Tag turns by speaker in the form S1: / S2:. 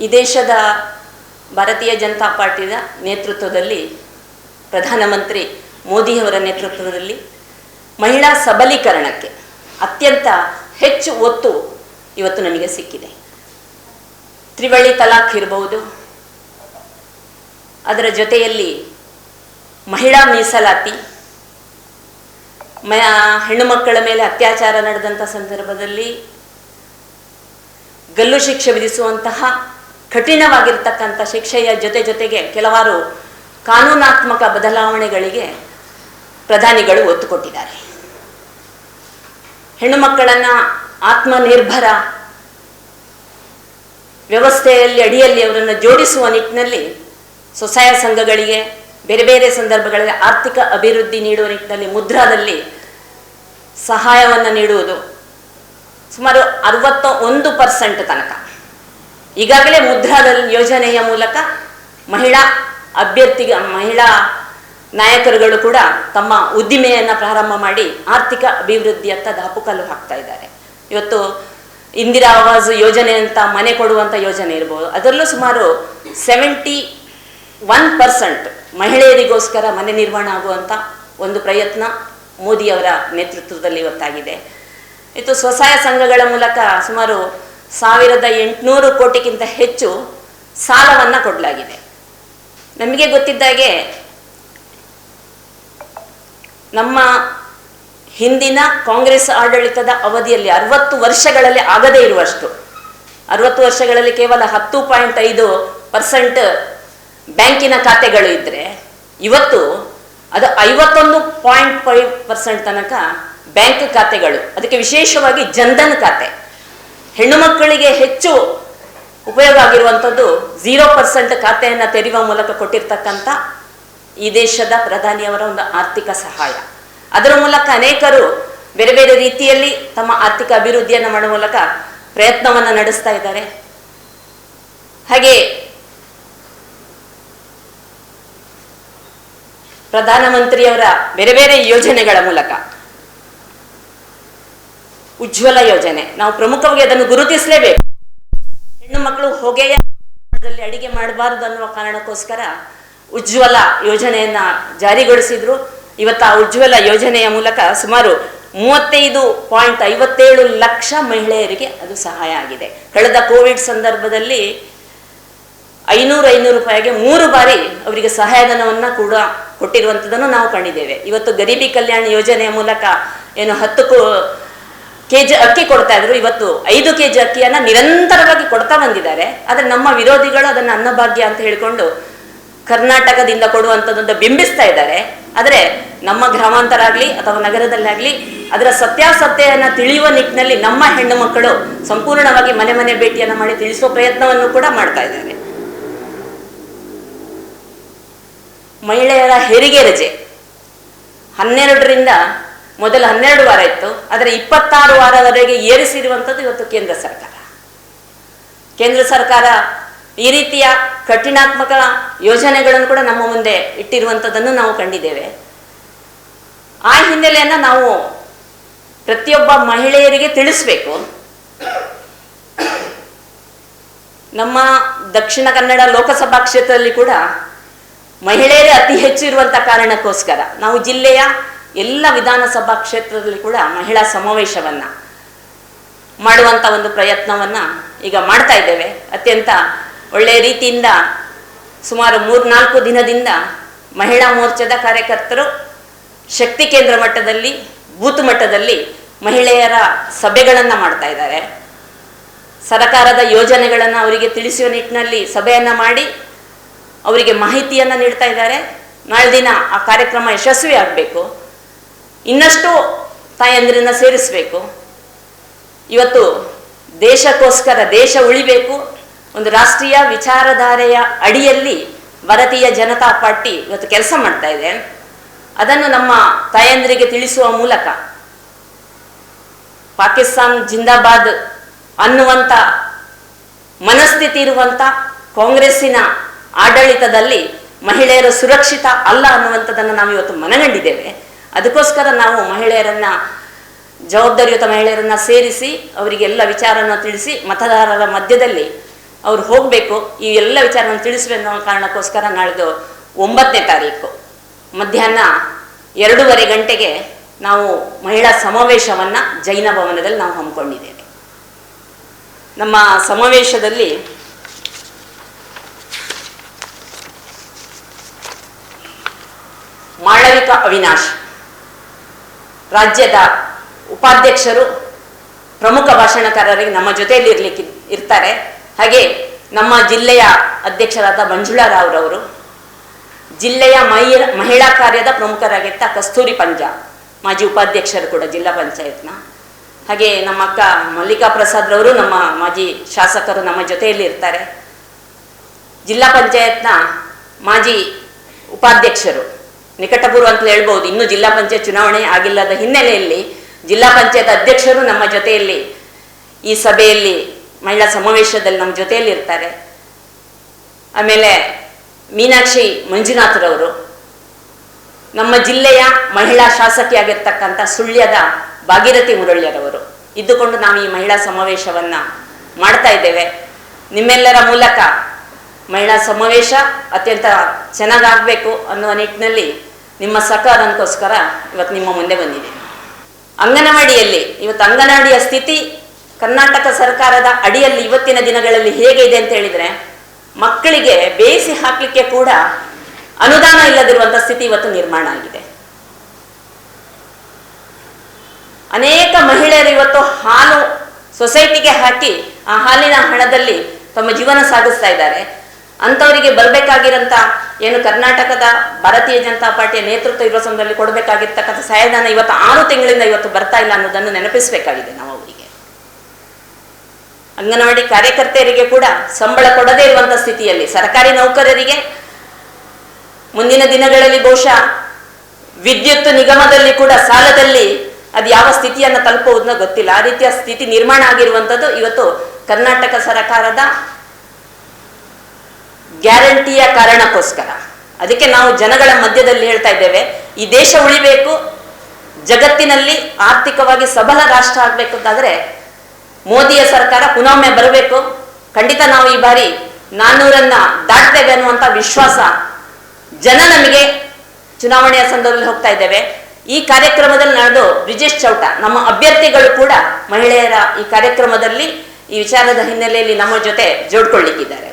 S1: ಈ ದೇಶದ ಭಾರತೀಯ ಜನತಾ ಪಾರ್ಟಿಯ ನೇತೃತ್ವದಲ್ಲಿ ಪ್ರಧಾನಮಂತ್ರಿ ಮೋದಿಯವರ ನೇತೃತ್ವದಲ್ಲಿ ಮಹಿಳಾ ಸಬಲೀಕರಣಕ್ಕೆ ಅತ್ಯಂತ ಹೆಚ್ಚು ಒತ್ತು ಇವತ್ತು ನಮಗೆ ಸಿಕ್ಕಿದೆ. ತ್ರಿವಳಿ ತಲಾಖ್ ಇರಬಹುದು ಅದರ ಜೊತೆಯಲ್ಲಿ ಮಹಿಳಾ ಮೀಸಲಾತಿ, ಮ, ಹೆಣ್ಣು ಮಕ್ಕಳ ಮೇಲೆ ಅತ್ಯಾಚಾರ ನಡೆದಂಥ ಸಂದರ್ಭದಲ್ಲಿ ಗಲ್ಲು ಶಿಕ್ಷೆ ವಿಧಿಸುವಂತಹ ಕಠಿಣವಾಗಿರ್ತಕ್ಕಂಥ ಶಿಕ್ಷೆಯ ಜೊತೆ ಜೊತೆಗೆ ಕೆಲವಾರು ಕಾನೂನಾತ್ಮಕ ಬದಲಾವಣೆಗಳಿಗೆ ಪ್ರಧಾನಿಗಳು ಒತ್ತು ಕೊಟ್ಟಿದ್ದಾರೆ ಹೆಣ್ಣು ಮಕ್ಕಳನ್ನ ಆತ್ಮನಿರ್ಭರ ವ್ಯವಸ್ಥೆಯಲ್ಲಿ, ಅಡಿಯಲ್ಲಿ ಅವರನ್ನು ಜೋಡಿಸುವ ನಿಟ್ಟಿನಲ್ಲಿ ಸ್ವಸಹಾಯ ಸಂಘಗಳಿಗೆ, ಬೇರೆ ಬೇರೆ ಸಂದರ್ಭಗಳಲ್ಲಿ ಆರ್ಥಿಕ ಅಭಿವೃದ್ಧಿ ನೀಡುವ ನಿಟ್ಟಿನಲ್ಲಿ ಮುದ್ರಾದಲ್ಲಿ ಸಹಾಯವನ್ನು ನೀಡುವುದು ಸುಮಾರು ಅರವತ್ತ ಒಂದು ಪರ್ಸೆಂಟ್ ತನಕ. ಈಗಾಗಲೇ ಮುದ್ರಾದಲ್ಲಿ ಯೋಜನೆಯ ಮೂಲಕ ಮಹಿಳಾ ಅಭ್ಯರ್ಥಿಗ, ಮಹಿಳಾ ನಾಯಕರುಗಳು ಕೂಡ ತಮ್ಮ ಉದ್ದಿಮೆಯನ್ನು ಪ್ರಾರಂಭ ಮಾಡಿ ಆರ್ಥಿಕ ಅಭಿವೃದ್ಧಿಯತ್ತ ದಾಪುಕಲ್ಲು ಹಾಕ್ತಾ ಇದ್ದಾರೆ. ಇವತ್ತು ಇಂದಿರಾ ಆವಾಸ್ ಯೋಜನೆ ಅಂತ ಮನೆ ಕೊಡುವಂಥ ಯೋಜನೆ ಇರ್ಬೋದು. ಅದರಲ್ಲೂ ಸುಮಾರು ಸೆವೆಂಟಿ ಒನ್ ಪರ್ಸೆಂಟ್ ಮಹಿಳೆಯರಿಗೋಸ್ಕರ ಮನೆ ನಿರ್ಮಾಣ ಆಗುವಂಥ ಒಂದು ಪ್ರಯತ್ನ ಮೋದಿಯವರ ನೇತೃತ್ವದಲ್ಲಿ ಇವತ್ತಾಗಿದೆ. ಇತ್ತು ಸ್ವಸಹಾಯ ಸಂಘಗಳ ಮೂಲಕ ಸುಮಾರು ಸಾವಿರದ ಎಂಟುನೂರು ಕೋಟಿಗಿಂತ ಹೆಚ್ಚು ಸಾಲವನ್ನು ಕೊಡಲಾಗಿದೆ. ನಮಗೆ ಗೊತ್ತಿದ್ದಾಗೆ ನಮ್ಮ ಹಿಂದಿನ ಕಾಂಗ್ರೆಸ್ ಆಡಳಿತದ ಅವಧಿಯಲ್ಲಿ ಅರವತ್ತು ವರ್ಷಗಳಲ್ಲಿ ಆಗದೇ ಇರುವಷ್ಟು, ಅರವತ್ತು ವರ್ಷಗಳಲ್ಲಿ ಕೇವಲ ಹತ್ತು ಪಾಯಿಂಟ್ ಐದು ಪರ್ಸೆಂಟ್ ಬ್ಯಾಂಕಿನ ಖಾತೆಗಳು ಇದ್ದರೆ ಇವತ್ತು ಅದು ಐವತ್ತೊಂದು ಪಾಯಿಂಟ್ ಫೈವ್ ಪರ್ಸೆಂಟ್ ತನಕ ಬ್ಯಾಂಕ್ ಖಾತೆಗಳು, ಅದಕ್ಕೆ ವಿಶೇಷವಾಗಿ ಜನ್ಧನ್ ಖಾತೆ. ಹೆಣ್ಣು ಮಕ್ಕಳಿಗೆ ಹೆಚ್ಚು ಉಪಯೋಗ ಆಗಿರುವಂಥದ್ದು ಝೀರೋ ಪರ್ಸೆಂಟ್ ಖಾತೆಯನ್ನು ತೆರೆಯುವ ಮೂಲಕ ಕೊಟ್ಟಿರ್ತಕ್ಕಂಥ ಈ ದೇಶದ ಪ್ರಧಾನಿಯವರ ಒಂದು ಆರ್ಥಿಕ ಸಹಾಯ. ಅದರ ಮೂಲಕ ಅನೇಕರು ಬೇರೆ ಬೇರೆ ರೀತಿಯಲ್ಲಿ ತಮ್ಮ ಆರ್ಥಿಕ ಅಭಿವೃದ್ಧಿಯನ್ನು ಮಾಡುವ ಮೂಲಕ ಪ್ರಯತ್ನವನ್ನು ನಡೆಸ್ತಾ ಇದ್ದಾರೆ. ಹಾಗೆ ಪ್ರಧಾನಮಂತ್ರಿಯವರ ಬೇರೆ ಬೇರೆ ಯೋಜನೆಗಳ ಮೂಲಕ ಉಜ್ವಲ ಯೋಜನೆ. ನಾವು ಪ್ರಮುಖವಾಗಿ ಅದನ್ನು ಗುರುತಿಸಲೇಬೇಕು. ಹೆಣ್ಣು ಮಕ್ಕಳು ಹೊಗೆಯ ಅಡಿಗೆ ಮಾಡಬಾರದು ಅನ್ನುವ ಕಾರಣಕ್ಕೋಸ್ಕರ ಉಜ್ವಲ ಯೋಜನೆಯನ್ನ ಜಾರಿಗೊಳಿಸಿದ್ರು. ಇವತ್ತು ಆ ಉಜ್ವಲ ಯೋಜನೆಯ ಮೂಲಕ ಸುಮಾರು ಮೂವತ್ತೈದು ಪಾಯಿಂಟ್ ಐವತ್ತೇಳು ಲಕ್ಷ ಮಹಿಳೆಯರಿಗೆ ಅದು ಸಹಾಯ ಆಗಿದೆ. ಕಳೆದ ಕೋವಿಡ್ ಸಂದರ್ಭದಲ್ಲಿ ಐನೂರು ಐನೂರು ರೂಪಾಯಿಗೆ ಮೂರು ಬಾರಿ ಅವರಿಗೆ ಸಹಾಯಧನವನ್ನ ಕೂಡ ಕೊಟ್ಟಿರುವಂಥದ್ದನ್ನು ನಾವು ಕಂಡಿದ್ದೇವೆ. ಇವತ್ತು ಗರೀಬಿ ಕಲ್ಯಾಣ ಯೋಜನೆಯ ಮೂಲಕ ಏನು ಹತ್ತು ಕೆ ಜಿ ಅಕ್ಕಿ ಕೊಡ್ತಾ ಇದ್ರು. ಇವತ್ತು ಐದು ಕೆ ಜಿ ಅಕ್ಕಿಯನ್ನ ನಿರಂತರವಾಗಿ ಕೊಡ್ತಾ ಬಂದಿದ್ದಾರೆ. ಆದರೆ ನಮ್ಮ ವಿರೋಧಿಗಳು ಅದನ್ನು ಅನ್ನಭಾಗ್ಯ ಅಂತ ಹೇಳಿಕೊಂಡು ಕರ್ನಾಟಕದಿಂದ ಕೊಡುವಂಥದ್ದೊಂದು ಬಿಂಬಿಸ್ತಾ ಇದ್ದಾರೆ. ಆದರೆ ನಮ್ಮ ಗ್ರಾಮಾಂತರ ಆಗಲಿ ಅಥವಾ ನಗರದಲ್ಲಾಗಲಿ ಅದರ ಸತ್ಯಾಸತ್ಯವನ್ನು ತಿಳಿಯುವ ನಿಟ್ಟಿನಲ್ಲಿ ನಮ್ಮ ಹೆಣ್ಣು ಮಕ್ಕಳು ಸಂಪೂರ್ಣವಾಗಿ ಮನೆ ಮನೆ ಭೇಟಿಯನ್ನು ಮಾಡಿ ತಿಳಿಸುವ ಪ್ರಯತ್ನವನ್ನು ಕೂಡ ಮಾಡ್ತಾ ಇದ್ದಾರೆ. ಮಹಿಳೆಯರ ಹೆರಿಗೆ ರಜೆ. ಹನ್ನೆರಡರಿಂದ ಮೊದಲು ಹನ್ನೆರಡು ವಾರ ಇತ್ತು. ಆದರೆ ಇಪ್ಪತ್ತಾರು ವಾರದವರೆಗೆ ಏರಿಸಿರುವಂಥದ್ದು ಇವತ್ತು ಕೇಂದ್ರ ಸರ್ಕಾರ. ಕೇಂದ್ರ ಸರ್ಕಾರ ಈ ರೀತಿಯ ಕಠಿಣಾತ್ಮಕ ಯೋಜನೆಗಳನ್ನು ಕೂಡ ನಮ್ಮ ಮುಂದೆ ಇಟ್ಟಿರುವಂಥದ್ದನ್ನು ನಾವು ಕಂಡಿದ್ದೇವೆ. ಆ ಹಿನ್ನೆಲೆಯನ್ನು ನಾವು ಪ್ರತಿಯೊಬ್ಬ ಮಹಿಳೆಯರಿಗೆ ತಿಳಿಸ್ಬೇಕು. ನಮ್ಮ ದಕ್ಷಿಣ ಕನ್ನಡ ಲೋಕಸಭಾ ಕ್ಷೇತ್ರದಲ್ಲಿ ಕೂಡ ಮಹಿಳೆಯರೇ ಅತಿ ಹೆಚ್ಚು ಇರುವಂಥ ಕಾರಣಕ್ಕೋಸ್ಕರ ನಾವು ಜಿಲ್ಲೆಯ ಎಲ್ಲ ವಿಧಾನಸಭಾ ಕ್ಷೇತ್ರದಲ್ಲಿ ಕೂಡ ಮಹಿಳಾ ಸಮಾವೇಶವನ್ನು ಮಾಡುವಂತ ಒಂದು ಪ್ರಯತ್ನವನ್ನ ಈಗ ಮಾಡ್ತಾ ಇದ್ದೇವೆ. ಅತ್ಯಂತ ಒಳ್ಳೆಯ ರೀತಿಯಿಂದ ಸುಮಾರು ಮೂರ್ನಾಲ್ಕು ದಿನದಿಂದ ಮಹಿಳಾ ಮೋರ್ಚಾದ ಕಾರ್ಯಕರ್ತರು ಶಕ್ತಿ ಕೇಂದ್ರ ಮಟ್ಟದಲ್ಲಿ, ಬೂತ್ ಮಟ್ಟದಲ್ಲಿ ಮಹಿಳೆಯರ ಸಭೆಗಳನ್ನು ಮಾಡ್ತಾ ಇದ್ದಾರೆ. ಸರಕಾರದ ಯೋಜನೆಗಳನ್ನು ಅವರಿಗೆ ತಿಳಿಸುವ ನಿಟ್ಟಿನಲ್ಲಿ ಸಭೆಯನ್ನು ಮಾಡಿ ಅವರಿಗೆ ಮಾಹಿತಿಯನ್ನು ನೀಡ್ತಾ ಇದ್ದಾರೆ. ನಾಳೆ ದಿನ ಆ ಕಾರ್ಯಕ್ರಮ ಯಶಸ್ವಿ ಆಗಬೇಕು ಇನ್ನಷ್ಟು ತಾಯಂದಿರನ್ನ ಸೇರಿಸಬೇಕು. ಇವತ್ತು ದೇಶಕ್ಕೋಸ್ಕರ ದೇಶ ಉಳಿಬೇಕು. ಒಂದು ರಾಷ್ಟ್ರೀಯ ವಿಚಾರಧಾರೆಯ ಅಡಿಯಲ್ಲಿ ಭಾರತೀಯ ಜನತಾ ಪಾರ್ಟಿ ಇವತ್ತು ಕೆಲಸ ಮಾಡ್ತಾ ಇದೆ. ಅದನ್ನು ನಮ್ಮ ತಾಯಂದಿರಿಗೆ ತಿಳಿಸುವ ಮೂಲಕ ಪಾಕಿಸ್ತಾನ್ ಜಿಂದಾಬಾದ್ ಅನ್ನುವಂಥ ಮನಸ್ಥಿತಿ ಇರುವಂಥ ಕಾಂಗ್ರೆಸ್ಸಿನ ಆಡಳಿತದಲ್ಲಿ ಮಹಿಳೆಯರು ಸುರಕ್ಷಿತ ಅಲ್ಲ ಅನ್ನುವಂಥದ್ದನ್ನು ನಾವು ಇವತ್ತು ಮನಗಂಡಿದ್ದೇವೆ. ಅದಕ್ಕೋಸ್ಕರ ನಾವು ಮಹಿಳೆಯರನ್ನ, ಜವಾಬ್ದಾರಿಯುತ ಮಹಿಳೆಯರನ್ನ ಸೇರಿಸಿ, ಅವರಿಗೆಲ್ಲ ವಿಚಾರನ ತಿಳಿಸಿ, ಮತದಾರರ ಮಧ್ಯದಲ್ಲಿ ಅವ್ರು ಹೋಗಬೇಕು. ಈ ಎಲ್ಲ ವಿಚಾರವನ್ನು ತಿಳಿಸ್ಬೇಕು ಅನ್ನೋ ಕಾರಣಕ್ಕೋಸ್ಕರ ನಾಳೆದು ಒಂಬತ್ತನೇ ತಾರೀಕು. ಮಧ್ಯಾಹ್ನ ಎರಡೂವರೆ ಗಂಟೆಗೆ ನಾವು ಮಹಿಳಾ ಸಮಾವೇಶವನ್ನು ಜೈನ ಭವನದಲ್ಲಿ ನಾವು ಹಮ್ಮಿಕೊಂಡಿದ್ದೇವೆ. ನಮ್ಮ ಸಮಾವೇಶದಲ್ಲಿ ಮಾಳವಿಕ ಅವಿನಾಶ್ ರಾಜ್ಯದ ಉಪಾಧ್ಯಕ್ಷರು, ಪ್ರಮುಖ ಭಾಷಣಕಾರರಿಗೆ ನಮ್ಮ ಜೊತೆಯಲ್ಲಿ ಇರ್ಲಿಕ್ಕೆ ಇರ್ತಾರೆ. ಹಾಗೆ ನಮ್ಮ ಜಿಲ್ಲೆಯ ಅಧ್ಯಕ್ಷರಾದ ಮಂಜುಳಾ ರಾವ್ರವರು ಜಿಲ್ಲೆಯ ಮಹಿಳ, ಮಹಿಳಾ ಕಾರ್ಯದ ಪ್ರಮುಖರಾಗಿದ್ದ ಕಸ್ತೂರಿ ಪಂಜಾ, ಮಾಜಿ ಉಪಾಧ್ಯಕ್ಷರು ಕೂಡ ಜಿಲ್ಲಾ ಪಂಚಾಯತ್ನ. ಹಾಗೆ ನಮ್ಮ ಅಕ್ಕ ಮಲ್ಲಿಕಾ ಪ್ರಸಾದ್ ರವರು ನಮ್ಮ ಮಾಜಿ ಶಾಸಕರು ನಮ್ಮ ಜೊತೆಯಲ್ಲಿ ಇರ್ತಾರೆ. ಜಿಲ್ಲಾ ಪಂಚಾಯತ್ನ ಮಾಜಿ ಉಪಾಧ್ಯಕ್ಷರು. ನಿಕಟಪೂರ್ವ ಅಂತ ಹೇಳ್ಬೋದು. ಇನ್ನು ಜಿಲ್ಲಾ ಪಂಚಾಯತ್ ಚುನಾವಣೆ ಆಗಿಲ್ಲದ ಹಿನ್ನೆಲೆಯಲ್ಲಿ ಜಿಲ್ಲಾ ಪಂಚಾಯತ್ ಅಧ್ಯಕ್ಷರು ನಮ್ಮ ಜೊತೆಯಲ್ಲಿ ಈ ಸಭೆಯಲ್ಲಿ ಮಹಿಳಾ ಸಮಾವೇಶದಲ್ಲಿ ನಮ್ಮ ಜೊತೆಯಲ್ಲಿ ಇರ್ತಾರೆ. ಆಮೇಲೆ ಮೀನಾಕ್ಷಿ ಮಂಜುನಾಥ್ರವರು ನಮ್ಮ ಜಿಲ್ಲೆಯ ಮಹಿಳಾ ಶಾಸಕಿಯಾಗಿರ್ತಕ್ಕಂಥ ಸುಳ್ಯದ ಭಾಗೀರಥಿ ಮುರಳ್ಯರವರು. ಇದ್ದುಕೊಂಡು ನಾವು ಈ ಮಹಿಳಾ ಸಮಾವೇಶವನ್ನ ಮಾಡ್ತಾ ಇದ್ದೇವೆ. ನಿಮ್ಮೆಲ್ಲರ ಮೂಲಕ ಮಹಿಳಾ ಸಮಾವೇಶ ಅತ್ಯಂತ ಚೆನ್ನಾಗಾಗಬೇಕು ಅನ್ನುವ ನಿಟ್ಟಿನಲ್ಲಿ ನಿಮ್ಮ ಸಹಕಾರಕ್ಕೋಸ್ಕರ ಇವತ್ತು ನಿಮ್ಮ ಮುಂದೆ ಬಂದಿದೆ. ಅಂಗನವಾಡಿಯಲ್ಲಿ ಇವತ್ತು ಅಂಗನವಾಡಿಯ ಸ್ಥಿತಿ ಕರ್ನಾಟಕ ಸರ್ಕಾರದ ಅಡಿಯಲ್ಲಿ ಇವತ್ತಿನ ದಿನಗಳಲ್ಲಿ ಹೇಗೆ ಇದೆ ಅಂತ ಹೇಳಿದ್ರೆ, ಮಕ್ಕಳಿಗೆ ಬೇಯಿಸಿ ಹಾಕಲಿಕ್ಕೆ ಕೂಡ ಅನುದಾನ ಇಲ್ಲದಿರುವಂಥ ಸ್ಥಿತಿ ಇವತ್ತು ನಿರ್ಮಾಣ ಆಗಿದೆ. ಅನೇಕ ಮಹಿಳೆಯರು ಇವತ್ತು ಹಾಲು ಸೊಸೈಟಿಗೆ ಹಾಕಿ ಆ ಹಾಲಿನ ಹಣದಲ್ಲಿ ತಮ್ಮ ಜೀವನ ಸಾಗಿಸ್ತಾ ಇದ್ದಾರೆ. ಅಂಥವರಿಗೆ ಬರಬೇಕಾಗಿರಂತ ಏನು ಕರ್ನಾಟಕದ ಭಾರತೀಯ ಜನತಾ ಪಾರ್ಟಿಯ ನೇತೃತ್ವ ಇರುವ ಸಮಯದಲ್ಲಿ ಕೊಡಬೇಕಾಗಿರ್ತಕ್ಕಂಥ ಸಹಾಯಧಾನ ಇವತ್ತು ಆರು ತಿಂಗಳಿಂದ ಇವತ್ತು ಬರ್ತಾ ಇಲ್ಲ ಅನ್ನೋದನ್ನು ನೆನಪಿಸಬೇಕಾಗಿದೆ ನಾವು ಅವರಿಗೆ. ಅಂಗನವಾಡಿ ಕಾರ್ಯಕರ್ತೆಯರಿಗೆ ಕೂಡ ಸಂಬಳ ಕೊಡದೇ ಇರುವಂತ ಸ್ಥಿತಿಯಲ್ಲಿ, ಸರ್ಕಾರಿ ನೌಕರರಿಗೆ ಮುಂದಿನ ದಿನಗಳಲ್ಲಿ ಬಹುಶಃ ವಿದ್ಯುತ್ ನಿಗಮದಲ್ಲಿ ಕೂಡ ಸಾಲದಲ್ಲಿ ಅದು ಯಾವ ಸ್ಥಿತಿಯನ್ನು ತಲುಪುವುದನ್ನ ಗೊತ್ತಿಲ್ಲ. ಆ ರೀತಿಯ ಸ್ಥಿತಿ ನಿರ್ಮಾಣ ಆಗಿರುವಂಥದ್ದು ಇವತ್ತು ಕರ್ನಾಟಕ ಸರ್ಕಾರದ ಗ್ಯಾರಂಟಿಯ ಕಾರಣಕ್ಕೋಸ್ಕರ. ಅದಕ್ಕೆ ನಾವು ಜನಗಳ ಮಧ್ಯದಲ್ಲಿ ಹೇಳ್ತಾ ಇದ್ದೇವೆ, ಈ ದೇಶ ಉಳಿಬೇಕು, ಜಗತ್ತಿನಲ್ಲಿ ಆರ್ಥಿಕವಾಗಿ ಸಬಲ ರಾಷ್ಟ್ರ ಆಗಬೇಕು ಅಂತಾದ್ರೆ ಮೋದಿಯ ಸರ್ಕಾರ ಪುನೊಮ್ಮೆ ಬರಬೇಕು. ಖಂಡಿತ ನಾವು ಈ ಬಾರಿ ನಾನ್ನೂರನ್ನ ದಾಟ್ತೇವೆ ಅನ್ನುವಂಥ ವಿಶ್ವಾಸ ಜನ ನಮಗೆ ಚುನಾವಣೆಯ ಸಂದರ್ಭದಲ್ಲಿ ಹೋಗ್ತಾ ಇದ್ದೇವೆ. ಈ ಕಾರ್ಯಕ್ರಮದಲ್ಲಿ ನಡೆದು ಬ್ರಿಜೇಶ್ ಚೌಟ, ನಮ್ಮ ಅಭ್ಯರ್ಥಿಗಳು ಕೂಡ ಮಹಿಳೆಯರ ಈ ಕಾರ್ಯಕ್ರಮದಲ್ಲಿ ಈ ವಿಚಾರದ ಹಿನ್ನೆಲೆಯಲ್ಲಿ ನಮ್ಮ ಜೊತೆ ಜೋಡ್ಕೊಳ್ಳಿಕ್ಕಿದ್ದಾರೆ.